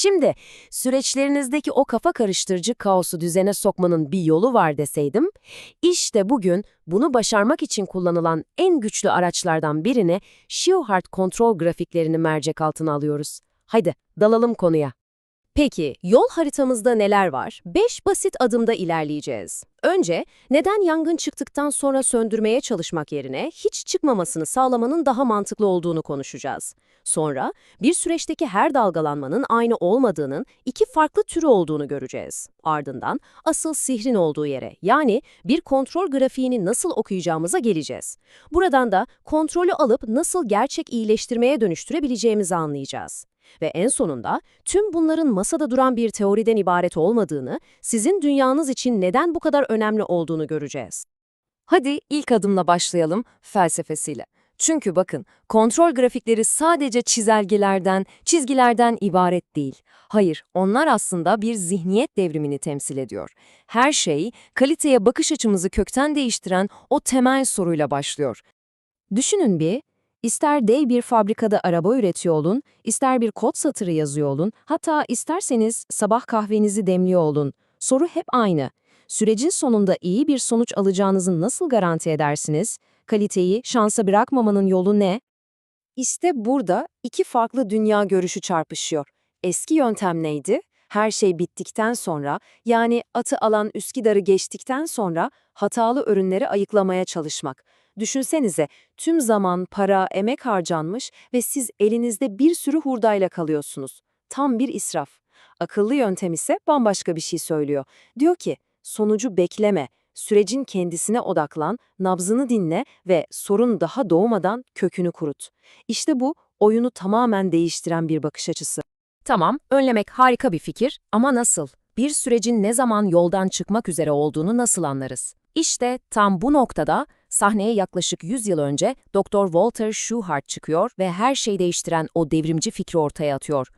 Şimdi süreçlerinizdeki o kafa karıştırıcı kaosu düzene sokmanın bir yolu var deseydim, işte bugün bunu başarmak için kullanılan en güçlü araçlardan birini Shewhart kontrol grafiklerini mercek altına alıyoruz. Haydi dalalım konuya. Peki, yol haritamızda neler var? 5 basit adımda ilerleyeceğiz. Önce, neden yangın çıktıktan sonra söndürmeye çalışmak yerine hiç çıkmamasını sağlamanın daha mantıklı olduğunu konuşacağız. Sonra, bir süreçteki her dalgalanmanın aynı olmadığının iki farklı türü olduğunu göreceğiz. Ardından, asıl sihrin olduğu yere, yani bir kontrol grafiğini nasıl okuyacağımıza geleceğiz. Buradan da kontrolü alıp nasıl gerçek iyileştirmeye dönüştürebileceğimizi anlayacağız. Ve en sonunda tüm bunların masada duran bir teoriden ibaret olmadığını, sizin dünyanız için neden bu kadar önemli olduğunu göreceğiz. Hadi ilk adımla başlayalım felsefesiyle. Çünkü bakın, kontrol grafikleri sadece çizelgelerden, çizgilerden ibaret değil. Hayır, onlar aslında bir zihniyet devrimini temsil ediyor. Her şey, kaliteye bakış açımızı kökten değiştiren o temel soruyla başlıyor. Düşünün bir, ister dev bir fabrikada araba üretiyor olun, ister bir kod satırı yazıyor olun, hatta isterseniz sabah kahvenizi demliyor olun. Soru hep aynı. Sürecin sonunda iyi bir sonuç alacağınızı nasıl garanti edersiniz? Kaliteyi şansa bırakmamanın yolu ne? İşte burada iki farklı dünya görüşü çarpışıyor. Eski yöntem neydi? Her şey bittikten sonra, yani atı alan Üsküdar'ı geçtikten sonra hatalı ürünleri ayıklamaya çalışmak. Düşünsenize, tüm zaman, para, emek harcanmış ve siz elinizde bir sürü hurdayla kalıyorsunuz. Tam bir israf. Akıllı yöntem ise bambaşka bir şey söylüyor. Diyor ki, sonucu bekleme, sürecin kendisine odaklan, nabzını dinle ve sorun daha doğmadan kökünü kurut. İşte bu, oyunu tamamen değiştiren bir bakış açısı. Tamam, önlemek harika bir fikir ama nasıl? Bir sürecin ne zaman yoldan çıkmak üzere olduğunu nasıl anlarız? İşte tam bu noktada sahneye yaklaşık 100 yıl önce Dr. Walter Shewhart çıkıyor ve her şeyi değiştiren o devrimci fikri ortaya atıyor.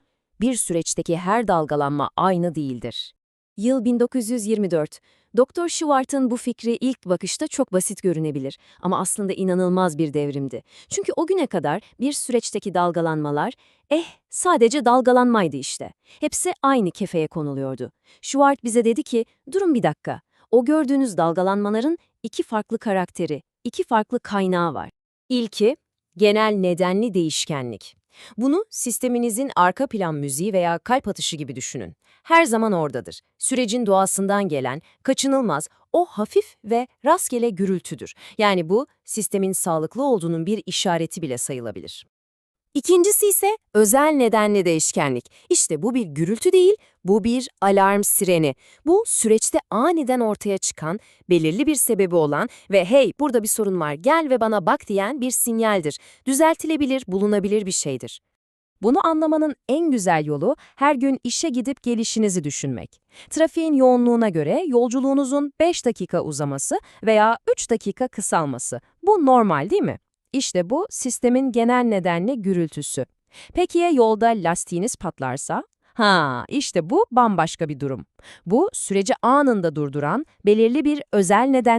Bir süreçteki her dalgalanma aynı değildir. Yıl 1924. Dr. Schwartz'ın bu fikri ilk bakışta çok basit görünebilir ama aslında inanılmaz bir devrimdi. Çünkü o güne kadar bir süreçteki dalgalanmalar, eh sadece dalgalanmaydı işte. Hepsi aynı kefeye konuluyordu. Schwartz bize dedi ki, durun bir dakika, o gördüğünüz dalgalanmaların iki farklı karakteri, iki farklı kaynağı var. İlki, genel nedenli değişkenlik. Bunu sisteminizin arka plan müziği veya kalp atışı gibi düşünün. Her zaman oradadır. Sürecin doğasından gelen, kaçınılmaz, o hafif ve rastgele gürültüdür. Yani bu, sistemin sağlıklı olduğunun bir işareti bile sayılabilir. İkincisi ise özel nedenli değişkenlik. İşte bu bir gürültü değil, bu bir alarm sireni. Bu süreçte aniden ortaya çıkan, belirli bir sebebi olan ve hey burada bir sorun var gel ve bana bak diyen bir sinyaldir. Düzeltilebilir, bulunabilir bir şeydir. Bunu anlamanın en güzel yolu her gün işe gidip gelişinizi düşünmek. Trafiğin yoğunluğuna göre yolculuğunuzun 5 dakika uzaması veya 3 dakika kısalması. Bu normal değil mi? İşte bu sistemin genel nedenli gürültüsü. Peki ya yolda lastiğiniz patlarsa? Ha, işte bu bambaşka bir durum. Bu süreci anında durduran belirli bir özel neden.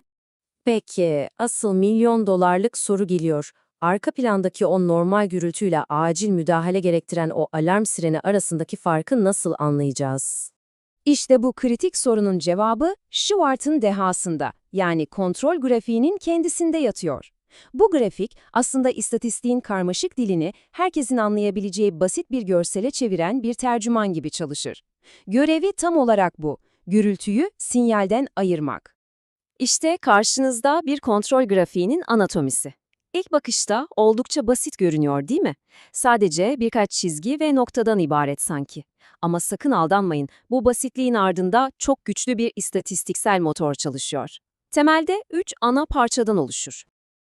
Peki, asıl milyon dolarlık soru geliyor. Arka plandaki o normal gürültüyle acil müdahale gerektiren o alarm sireni arasındaki farkı nasıl anlayacağız? İşte bu kritik sorunun cevabı Schwartz'ın dehasında, yani kontrol grafiğinin kendisinde yatıyor. Bu grafik aslında istatistiğin karmaşık dilini herkesin anlayabileceği basit bir görsele çeviren bir tercüman gibi çalışır. Görevi tam olarak bu, gürültüyü sinyalden ayırmak. İşte karşınızda bir kontrol grafiğinin anatomisi. İlk bakışta oldukça basit görünüyor değil mi? Sadece birkaç çizgi ve noktadan ibaret sanki. Ama sakın aldanmayın, bu basitliğin ardında çok güçlü bir istatistiksel motor çalışıyor. Temelde üç ana parçadan oluşur.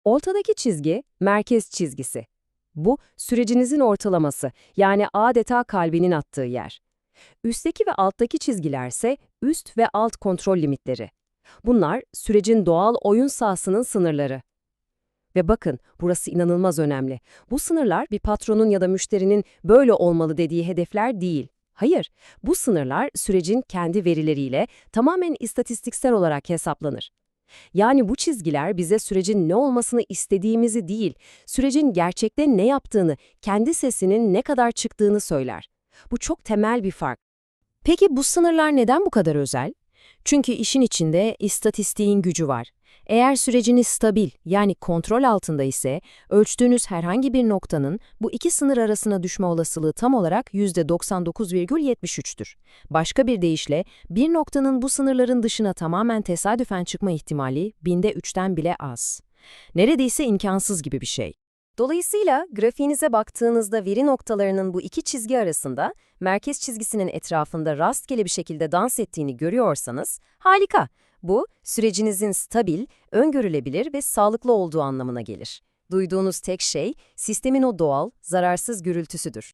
Ortadaki çizgi, merkez çizgisi. Bu, sürecinizin ortalaması, yani adeta kalbinin attığı yer. Üstteki ve alttaki çizgilerse üst ve alt kontrol limitleri. Bunlar, sürecin doğal oyun sahasının sınırları. Ve bakın, burası inanılmaz önemli. Bu sınırlar bir patronun ya da müşterinin böyle olmalı dediği hedefler değil. Hayır, bu sınırlar sürecin kendi verileriyle tamamen istatistiksel olarak hesaplanır. Yani bu çizgiler bize sürecin ne olmasını istediğimizi değil, sürecin gerçekte ne yaptığını, kendi sesinin ne kadar çıktığını söyler. Bu çok temel bir fark. Peki bu sınırlar neden bu kadar özel? Çünkü işin içinde istatistiğin gücü var. Eğer süreciniz stabil yani kontrol altında ise ölçtüğünüz herhangi bir noktanın bu iki sınır arasına düşme olasılığı tam olarak %99,73'tür. Başka bir deyişle bir noktanın bu sınırların dışına tamamen tesadüfen çıkma ihtimali binde üçten bile az. Neredeyse imkansız gibi bir şey. Dolayısıyla grafiğinize baktığınızda veri noktalarının bu iki çizgi arasında merkez çizgisinin etrafında rastgele bir şekilde dans ettiğini görüyorsanız harika. Bu, sürecinizin stabil, öngörülebilir ve sağlıklı olduğu anlamına gelir. Duyduğunuz tek şey, sistemin o doğal, zararsız gürültüsüdür.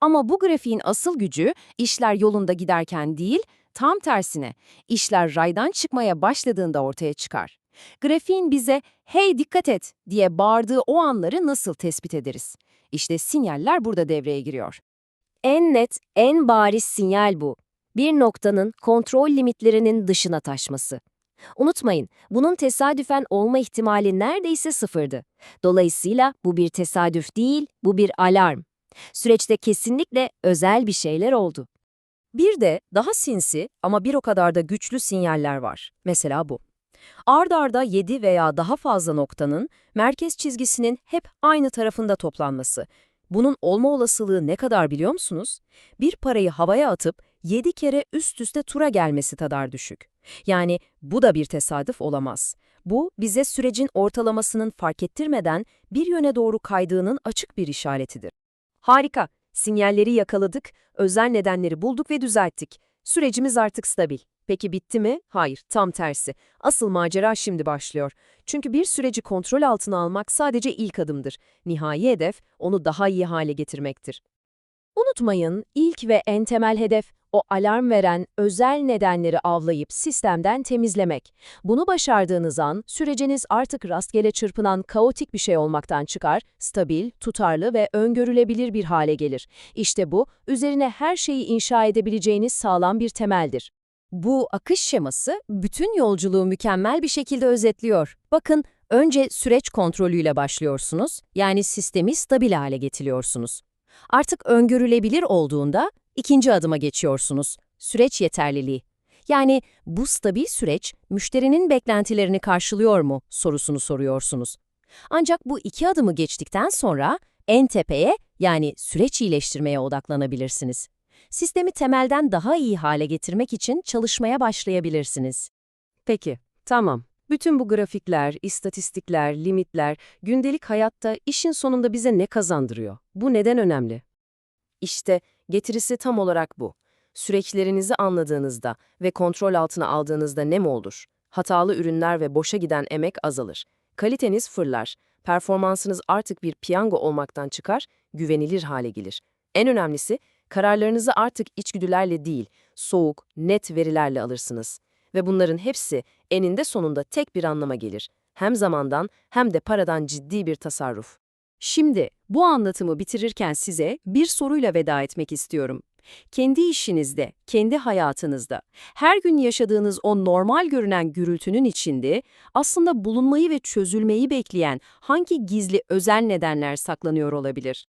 Ama bu grafiğin asıl gücü, işler yolunda giderken değil, tam tersine, işler raydan çıkmaya başladığında ortaya çıkar. Grafiğin bize, hey dikkat et diye bağırdığı o anları nasıl tespit ederiz? İşte sinyaller burada devreye giriyor. En net, en bariz sinyal bu. Bir noktanın kontrol limitlerinin dışına taşması. Unutmayın, bunun tesadüfen olma ihtimali neredeyse sıfırdı. Dolayısıyla bu bir tesadüf değil, bu bir alarm. Süreçte kesinlikle özel bir şeyler oldu. Bir de daha sinsi ama bir o kadar da güçlü sinyaller var. Mesela bu. Ard arda 7 veya daha fazla noktanın merkez çizgisinin hep aynı tarafında toplanması. Bunun olma olasılığı ne kadar biliyor musunuz? Bir parayı havaya atıp 7 kere üst üste tura gelmesi kadar düşük. Yani bu da bir tesadüf olamaz. Bu bize sürecin ortalamasının fark ettirmeden bir yöne doğru kaydığının açık bir işaretidir. Harika, sinyalleri yakaladık, özel nedenleri bulduk ve düzelttik. Sürecimiz artık stabil. Peki bitti mi? Hayır, tam tersi. Asıl macera şimdi başlıyor. Çünkü bir süreci kontrol altına almak sadece ilk adımdır. Nihai hedef onu daha iyi hale getirmektir. Unutmayın, ilk ve en temel hedef o alarm veren özel nedenleri avlayıp sistemden temizlemek. Bunu başardığınız an süreciniz artık rastgele çırpınan kaotik bir şey olmaktan çıkar, stabil, tutarlı ve öngörülebilir bir hale gelir. İşte bu, üzerine her şeyi inşa edebileceğiniz sağlam bir temeldir. Bu akış şeması bütün yolculuğu mükemmel bir şekilde özetliyor. Bakın, önce süreç kontrolüyle başlıyorsunuz, yani sistemi stabil hale getiriyorsunuz. Artık öngörülebilir olduğunda ikinci adıma geçiyorsunuz. Süreç yeterliliği. Yani bu stabil süreç müşterinin beklentilerini karşılıyor mu sorusunu soruyorsunuz. Ancak bu iki adımı geçtikten sonra en tepeye yani süreç iyileştirmeye odaklanabilirsiniz. Sistemi temelden daha iyi hale getirmek için çalışmaya başlayabilirsiniz. Peki, tamam. Bütün bu grafikler, istatistikler, limitler gündelik hayatta işin sonunda bize ne kazandırıyor? Bu neden önemli? İşte getirisi tam olarak bu. Süreçlerinizi anladığınızda ve kontrol altına aldığınızda ne mi olur? Hatalı ürünler ve boşa giden emek azalır. Kaliteniz fırlar. Performansınız artık bir piyango olmaktan çıkar, güvenilir hale gelir. En önemlisi, kararlarınızı artık içgüdülerle değil, soğuk, net verilerle alırsınız. Ve bunların hepsi eninde sonunda tek bir anlama gelir. Hem zamandan hem de paradan ciddi bir tasarruf. Şimdi bu anlatımı bitirirken size bir soruyla veda etmek istiyorum. Kendi işinizde, kendi hayatınızda, her gün yaşadığınız o normal görünen gürültünün içinde aslında bulunmayı ve çözülmeyi bekleyen hangi gizli özel nedenler saklanıyor olabilir?